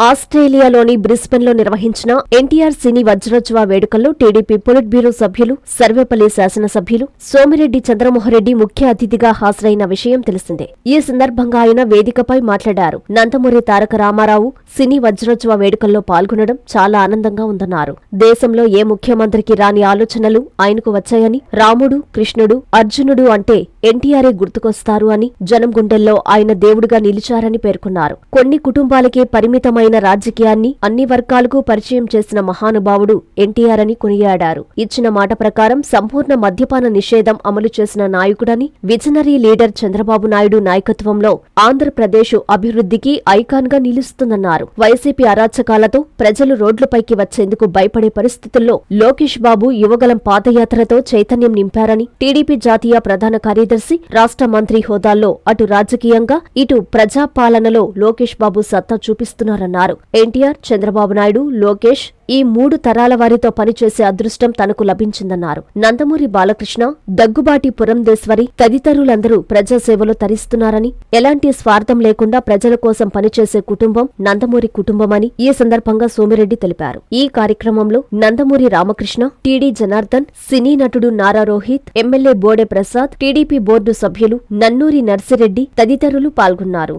ఆస్ట్రేలియాలోని బ్రిస్బెన్లో నిర్వహించిన ఎన్టీఆర్ సినీ వజ్రోత్సవ వేడుకల్లో టీడీపీ పొలిట్ బ్యూరో సభ్యులు సర్వేపల్లి శాసనసభ్యులు సోమిరెడ్డి చంద్రమోహన్రెడ్డి ముఖ్య అతిథిగా హాజరైన విషయం తెలిసిందే. ఈ సందర్భంగా ఆయన వేదికపై మాట్లాడారు. నందమూరి తారక రామారావు సినీ వజ్రోత్సవ వేడుకల్లో పాల్గొనడం చాలా ఆనందంగా ఉందన్నారు. దేశంలో ఏ ముఖ్యమంత్రికి రాని ఆలోచనలు ఆయనకు వచ్చాయని రాముడు కృష్ణుడు అర్జునుడు అంటే ఎన్టీఆరే గుర్తుకొస్తారు అని జనం గుండెల్లో ఆయన దేవుడిగా నిలిచారని పేర్కొన్నారు. కొన్ని కుటుంబాలకే పరిమితమైన రాజకీయాన్ని అన్ని వర్గాలకు పరిచయం చేసిన మహానుభావుడు ఎన్టీఆర్ అని కొనియాడారు. ఇచ్చిన మాట ప్రకారం సంపూర్ణ మద్యపాన నిషేధం అమలు చేసిన నాయకుడని విజనరీ లీడర్ చంద్రబాబు నాయుడు నాయకత్వంలో ఆంధ్రప్రదేశ్ అభివృద్ధికి ఐకాన్గా నిలుస్తుందన్నారు. వైసీపీ అరాచకాలతో ప్రజలు రోడ్లపైకి వచ్చేందుకు భయపడే పరిస్థితుల్లో లోకేష్ బాబు యువగలం పాదయాత్రతో చైతన్యం నింపారని టీడీపీ జాతీయ ప్రధాన కార్యదర్శి రాష్ట్ర మంత్రి హోదాల్లో అటు రాజకీయంగా ఇటు ప్రజాపాలనలో లోకేష్ బాబు సత్తా చూపిస్తున్నారన్నారు. ఎన్టీఆర్ చంద్రబాబు నాయుడు లోకేష్ ఈ మూడు తరాల వారితో పనిచేసే అదృష్టం తనకు లభించిందన్నారు. నందమూరి బాలకృష్ణ దగ్గుబాటి పురంధేశ్వరి తదితరులందరూ ప్రజాసేవలో తరిస్తున్నారని ఎలాంటి స్వార్థం లేకుండా ప్రజల కోసం పనిచేసే కుటుంబం నందమూరి కుటుంబమని ఈ సందర్భంగా సోమిరెడ్డి తెలిపారు. ఈ కార్యక్రమంలో నందమూరి రామకృష్ణ టీడీ జనార్దన్ సినీ నటుడు Nara Rohith MLA Bode Prasad TDP board సభ్యులు నన్నూరి నర్సిరెడ్డి తదితరులు పాల్గొన్నారు.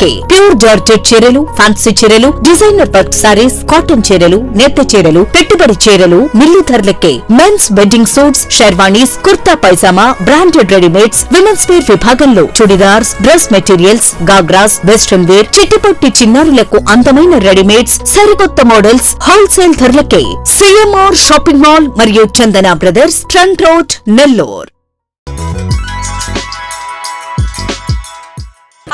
ప్యూర్ జార్జెట్ చీరలు ఫ్యాన్సీ చీరలు డిజైనర్ వర్క్ సారీస్ కాటన్ చీరలు నేత చీరలు పెట్టుబడి చీరలు మిల్లి ధరలకే. Men's wedding suits sherwanis kurta pyjama branded readymades women's wear విభాగంలో churidars dress materials ghagras western wear చిట్టిపొట్టి చిన్నారులకు అందమైన రెడీమేడ్స్ సరికొత్త మోడల్స్ హోల్సేల్ ధరలకే. సిఎంఆర్ షాపింగ్ మాల్ మరియు Chandana brothers trunk road Nellore